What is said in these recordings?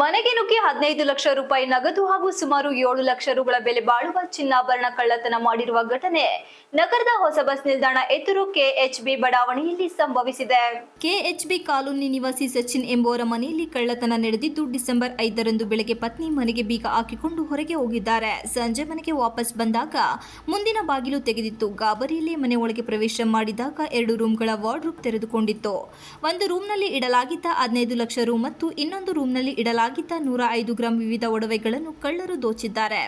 ಮನೆಗೆ ನುಗ್ಗಿ ಹದಿನೈದು ಲಕ್ಷ ರೂಪಾಯಿ ನಗದು ಹಾಗೂ ಸುಮಾರು ಏಳು ಲಕ್ಷ ರುಗಳ ಬೆಲೆ ಬಾಳುವ ಚಿನ್ನಾಭರಣ ಕಳ್ಳತನ ಮಾಡಿರುವ ಘಟನೆ ನಗರದ ಹೊಸ ಬಸ್ ನಿಲ್ದಾಣ ಎದುರು ಕೆಎಚ್ಬಿ ಬಡಾವಣೆಯಲ್ಲಿ ಸಂಭವಿಸಿದೆ. ಕೆಎಚ್ಬಿ ಕಾಲೋನಿ ನಿವಾಸಿ ಸಚಿನ್ ಎಂಬುವರ ಮನೆಯಲ್ಲಿ ಕಳ್ಳತನ ನಡೆದಿದ್ದು ಡಿಸೆಂಬರ್ ಐದರಂದು ಬೆಳಗ್ಗೆ ಪತ್ನಿ ಮನೆಗೆ ಬೀಗ ಹಾಕಿಕೊಂಡು ಹೊರಗೆ ಹೋಗಿದ್ದಾರೆ. ಸಂಜೆ ಮನೆಗೆ ವಾಪಸ್ ಬಂದಾಗ ಮುಂದಿನ ಬಾಗಿಲು ತೆಗೆದಿತ್ತು. ಗಾಬರಿಯಲ್ಲಿ ಮನೆ ಒಳಗೆ ಪ್ರವೇಶ ಮಾಡಿದಾಗ ಎರಡು ರೂಮ್ಗಳ ವಾರ್ಡ್ರೂಪ್ ತೆರೆದುಕೊಂಡಿತ್ತು. ಒಂದು ರೂಮ್ನಲ್ಲಿ ಇಡಲಾಗಿದ್ದ ಹದಿನೈದು ಲಕ್ಷ ರು ಮತ್ತು ಇನ್ನೊಂದು ರೂಮ್ನಲ್ಲಿ ಇಡಲಾಗಿದ್ದ ನೂರ ಐದು ಗ್ರಾಂ ವಿವಿಧ ಒಡವೆಗಳನ್ನು ಕಳ್ಳರು ದೋಚಿದ್ದಾರೆ.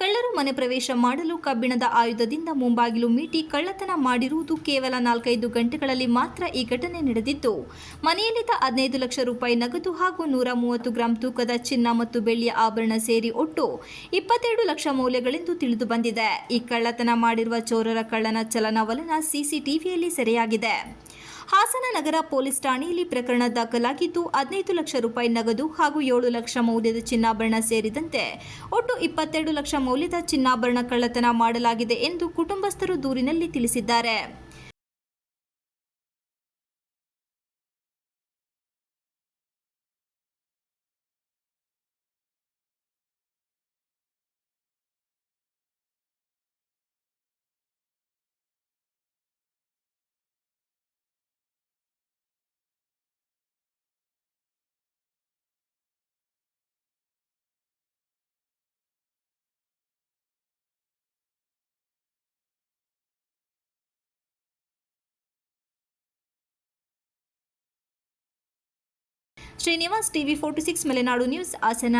ಕಳ್ಳರು ಮನೆ ಪ್ರವೇಶ ಮಾಡಲು ಕಬ್ಬಿಣದ ಆಯುಧದಿಂದ ಮುಂಬಾಗಿಲು ಮೀಟಿ ಕಳ್ಳತನ ಮಾಡಿರುವುದು ಕೇವಲ ನಾಲ್ಕೈದು ಗಂಟೆಗಳಲ್ಲಿ ಮಾತ್ರ ಈ ಘಟನೆ ನಡೆದಿದ್ದು, ಮನೆಯಲ್ಲಿದ್ದ ಹದಿನೈದು ಲಕ್ಷ ರೂಪಾಯಿ ನಗದು ಹಾಗೂ ನೂರ ಮೂವತ್ತು ಗ್ರಾಂ ತೂಕದ ಚಿನ್ನ ಮತ್ತು ಬೆಳ್ಳಿಯ ಆಭರಣ ಸೇರಿ ಒಟ್ಟು ಇಪ್ಪತ್ತೆರಡು ಲಕ್ಷ ಮೌಲ್ಯಗಳೆಂದು ತಿಳಿದು ಬಂದಿದೆ. ಈ ಕಳ್ಳತನ ಮಾಡಿರುವ ಚೋರರ ಕಳ್ಳನ ಚಲನವಲನ ಸಿಸಿಟಿವಿಯಲ್ಲಿ ಸೆರೆಯಾಗಿದೆ. ಹಾಸನ ನಗರ ಪೊಲೀಸ್ ಠಾಣೆಯಲ್ಲಿ ಪ್ರಕರಣ ದಾಖಲಾಗಿದ್ದು, ಹದಿನೈದು ಲಕ್ಷ ರೂಪಾಯಿ ನಗದು ಹಾಗೂ ಏಳು ಲಕ್ಷ ಮೌಲ್ಯದ ಚಿನ್ನಾಭರಣ ಸೇರಿದಂತೆ ಒಟ್ಟು ಇಪ್ಪತ್ತೆರಡು ಲಕ್ಷ ಮೌಲ್ಯದ ಚಿನ್ನಾಭರಣ ಕಳ್ಳತನ ಮಾಡಲಾಗಿದೆ ಎಂದು ಕುಟುಂಬಸ್ಥರು ದೂರಿನಲ್ಲಿ ತಿಳಿಸಿದ್ದಾರೆ. Srinivas TV forty six Malenadu news Hassan